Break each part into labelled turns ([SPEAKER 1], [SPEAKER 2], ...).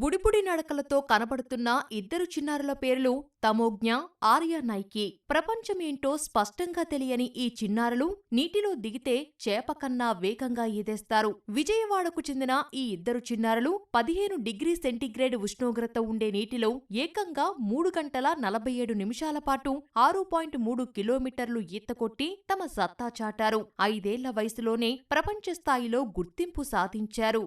[SPEAKER 1] బుడిబుడి నడకలతో కనబడుతున్న ఇద్దరు చిన్నారుల పేర్లు తమోజ్ఞ ఆర్య నైకి ప్రపంచమేంటో స్పష్టంగా తెలియని ఈ చిన్నారులు నీటిలో దిగితే చేప కన్నా వేగంగా ఈదేస్తారు విజయవాడకు చెందిన ఈ ఇద్దరు చిన్నారులు పదిహేను డిగ్రీ సెంటీగ్రేడ్ ఉష్ణోగ్రత ఉండే నీటిలో ఏకంగా మూడు గంటల నలభై ఏడు నిమిషాల పాటు ఆరు పాయింట్ మూడు కిలోమీటర్లు ఈత కొట్టి తమ సత్తా చాటారు. ఐదేళ్ళ వయసులోనే ప్రపంచ స్థాయిలో గుర్తింపు సాధించారు.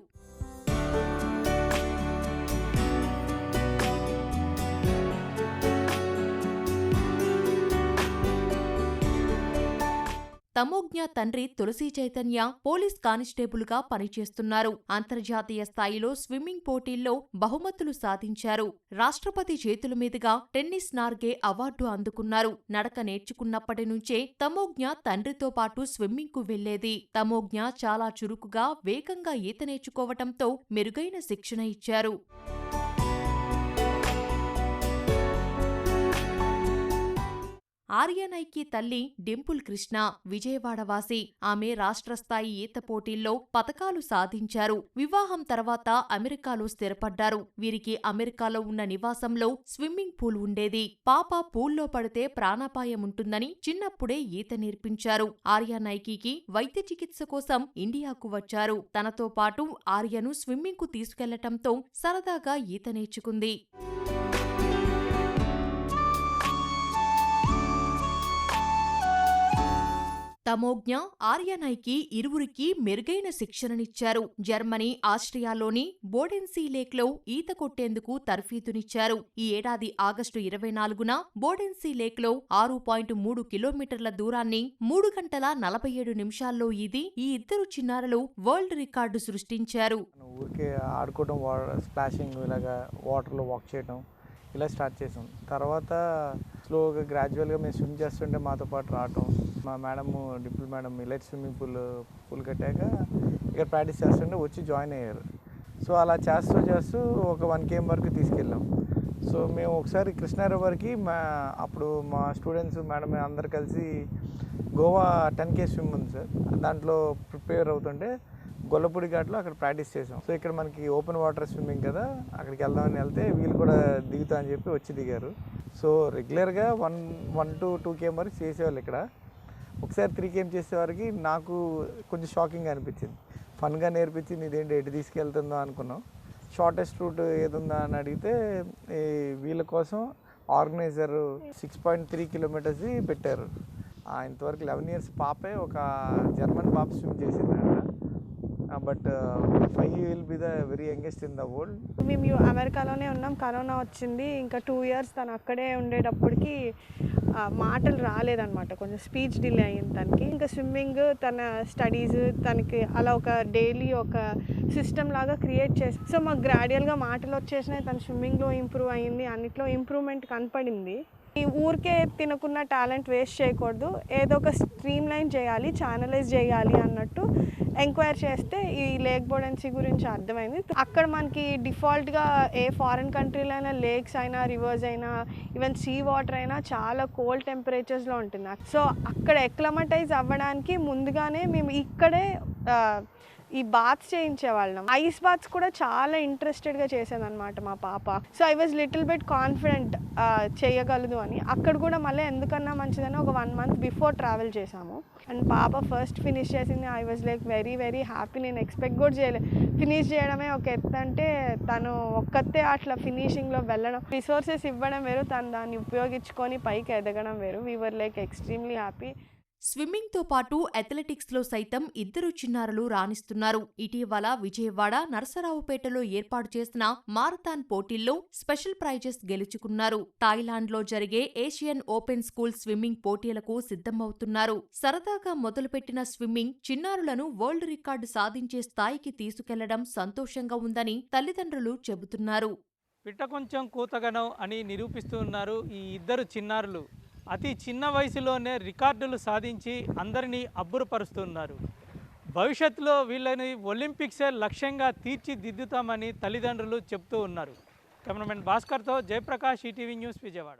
[SPEAKER 1] తమోజ్ఞ తండ్రి తులసి చైతన్య పోలీస్ కానిస్టేబుల్గా పనిచేస్తున్నారు. అంతర్జాతీయ స్థాయిలో స్విమ్మింగ్ పోటీల్లో బహుమతులు సాధించారు. రాష్ట్రపతి చేతుల మీదుగా టెన్నిస్ నార్గే అవార్డు అందుకున్నారు. నడక నేర్చుకున్నప్పటి నుంచే తమోజ్ఞ తండ్రితో పాటు స్విమ్మింగ్కు వెళ్ళేది తమోజ్ఞ చాలా చురుకుగా వేగంగా ఈత నేర్చుకోవటంతో మెరుగైన శిక్షణ ఇచ్చారు. ఆర్యనైకి తల్లి డింపుల్ కృష్ణ విజయవాడవాసి ఆమె రాష్ట్రస్థాయి ఈత పోటీల్లో పతకాలు సాధించారు. వివాహం తర్వాత అమెరికాలో స్థిరపడ్డారు. వీరికి అమెరికాలో ఉన్న నివాసంలో స్విమ్మింగ్ పూల్ ఉండేది. పాప పూల్లో పడితే ప్రాణాపాయం ఉంటుందని చిన్నప్పుడే ఈత నేర్పించారు. ఆర్యనైకి వైద్య చికిత్స కోసం ఇండియాకు వచ్చారు. తనతో పాటు ఆర్యను స్విమ్మింగ్కు తీసుకెళ్ళటంతో సరదాగా ఈత నేర్చుకుంది. తమోజ్ఞ ఆర్యనైకి ఇరువురికి మెరుగైన శిక్షణనిచ్చారు. జర్మనీ ఆస్ట్రియాలోని బోడెన్సీ లేక్లో ఈత కొట్టేందుకు తర్ఫీదునిచ్చారు. ఈ ఏడాది ఆగస్టు ఇరవై నాలుగున బోడెన్సీ లేక్లో ఆరు పాయింట్ మూడు కిలోమీటర్ల దూరాన్ని మూడు గంటల నలభై ఏడు నిమిషాల్లో ఈది ఈ ఇద్దరు చిన్నారులు వరల్డ్ రికార్డు సృష్టించారు.
[SPEAKER 2] ఊరికే ఆడుకోవడం వా స్ప్లాషింగ్ ఇలాగా వాటర్లో వాక్ చేయడం ఇలా స్టార్ట్ చేసాం. తర్వాత స్లోగా గ్రాడ్యువల్గా మేము స్విమ్ చేస్తుంటే మాతో పాటు రావటం. మా madam డిప్యూల్ madam elite swimming pool pool కట్టాక ఇక్కడ ప్రాక్టీస్ చేస్తుంటే వచ్చి జాయిన్ అయ్యారు. సో అలా చేస్తూ చేస్తూ ఒక వన్ కేఎం వరకు తీసుకెళ్ళాం. సో మేము ఒకసారి కృష్ణా రివర్కి మా అప్పుడు మా స్టూడెంట్స్ మేడం అందరు కలిసి గోవా టెన్ కే స్విమ్ ఉంది సార్. దాంట్లో ప్రిపేర్ అవుతుంటే గొల్లపూడి ఘాట్లో అక్కడ ప్రాక్టీస్ చేసాం. సో ఇక్కడ మనకి ఓపెన్ వాటర్ స్విమ్మింగ్ కదా అక్కడికి వెళ్దామని వెళ్తే వీళ్ళు కూడా దిగుతా అని చెప్పి వచ్చి దిగారు. సో రెగ్యులర్గా one one two two KM వరకు చేసేవాళ్ళు ఇక్కడ. ఒకసారి త్రీ కేఎం చేసేవారికి నాకు కొంచెం షాకింగ్ అనిపించింది. ఫన్గా నేర్పించింది ఇదేంటి ఎటు తీసుకెళ్తుందో అనుకున్నాం. షార్టెస్ట్ రూట్ ఏదుందా అని అడిగితే వీళ్ళ కోసం organiser six point three kilometres పెట్టారు. ఆ, ఇంతవరకు లెవెన్ ఇయర్స్ పాపే ఒక జర్మన్ పాప స్విమ్ చేసిందంట. But five will be the very youngest in the world
[SPEAKER 3] మేము అమెరికాలోనే ఉన్నాం. కరోనా వచ్చింది. ఇంకా టూ ఇయర్స్ తను అక్కడే ఉండేటప్పటికి మాటలు రాలేదనమాట కొంచెం స్పీచ్ డిలే అయింది తనకి. ఇంకా స్విమ్మింగ్ తన స్టడీస్ తనకి అలా ఒక డైలీ ఒక సిస్టమ్ లాగా క్రియేట్ చేసి సో మాకు గ్రాడ్యువల్గా మాటలు వచ్చేసినాయి. తన స్విమ్మింగ్లో ఇంప్రూవ్ అయింది అన్నిట్లో ఇంప్రూవ్మెంట్ కనపడింది. ఈ ఊరికే తినకున్న టాలెంట్ వేస్ట్ చేయకూడదు. ఏదో ఒక స్ట్రీమ్ లైన్ చేయాలి ఛానలైజ్ చేయాలి అన్నట్టు ఎంక్వైర్ చేస్తే ఈ లేక్ బోడెన్సీ గురించి అర్థమైంది. అక్కడ మనకి డిఫాల్ట్గా ఏ ఫారిన్ కంట్రీలో అయినా లేక్స్ అయినా రివర్స్ అయినా ఈవెన్ సీ వాటర్ అయినా చాలా కోల్డ్ టెంపరేచర్స్లో ఉంటుంది సో అక్కడ ఎక్లమటైజ్ అవ్వడానికి ముందుగానే మేము ఇక్కడే ఈ బాత్స్ చేయించేవాళ్ళం. ఐస్ బాత్స్ కూడా చాలా ఇంట్రెస్టెడ్గా చేసేదనమాట మా పాప. So I was little bit confident చేయగలదు అని. అక్కడ కూడా మళ్ళీ ఎందుకన్నా మంచిదని ఒక వన్ మంత్ బిఫోర్ ట్రావెల్ చేసాము అండ్ పాప ఫస్ట్ ఫినిష్ చేసింది. I was like very very happy నేను ఎక్స్పెక్ట్ కూడా చేయలేదు ఫినిష్ చేయడమే ఒక ఎత్తు అంటే తను ఒక్కతే అట్లా ఫినిషింగ్లో వెళ్ళడం. రిసోర్సెస్ ఇవ్వడం వేరు. తను దాన్ని ఉపయోగించుకొని పైకి ఎదగడం వేరు. We were like extremely happy
[SPEAKER 1] స్విమ్మింగ్తో పాటు అథ్లెటిక్స్లో సైతం ఇద్దరు చిన్నారులు రాణిస్తున్నారు. ఇటీవల విజయవాడ నరసరావుపేటలో ఏర్పాటు చేసిన మారథాన్ పోటీల్లో స్పెషల్ ప్రైజెస్ గెలుచుకున్నారు. థాయిలాండ్లో జరిగే ఏషియన్ ఓపెన్ స్కూల్ స్విమ్మింగ్ పోటీలకు సిద్ధమవుతున్నారు. సరదాగా మొదలుపెట్టిన స్విమ్మింగ్ చిన్నారులను వరల్డ్ రికార్డు సాధించే స్థాయికి తీసుకెళ్ళడం సంతోషంగా ఉందని తల్లిదండ్రులు చెబుతున్నారు.
[SPEAKER 4] పిట్ట కొంచెం కూతగనం అని నిరూపిస్తున్నారు ఈ ఇద్దరు చిన్నారులు. అతి చిన్న వయసులోనే రికార్డులు సాధించి అందరినీ అబ్బురపరుస్తున్నారు. భవిష్యత్తులో వీళ్ళని ఒలింపిక్సే లక్ష్యంగా తీర్చిదిద్దుతామని తల్లిదండ్రులు చెప్తూ ఉన్నారు. కెమెరామెన్ భాస్కర్తో జయప్రకాష్ ఈటీవీ న్యూస్ విజయవాడ.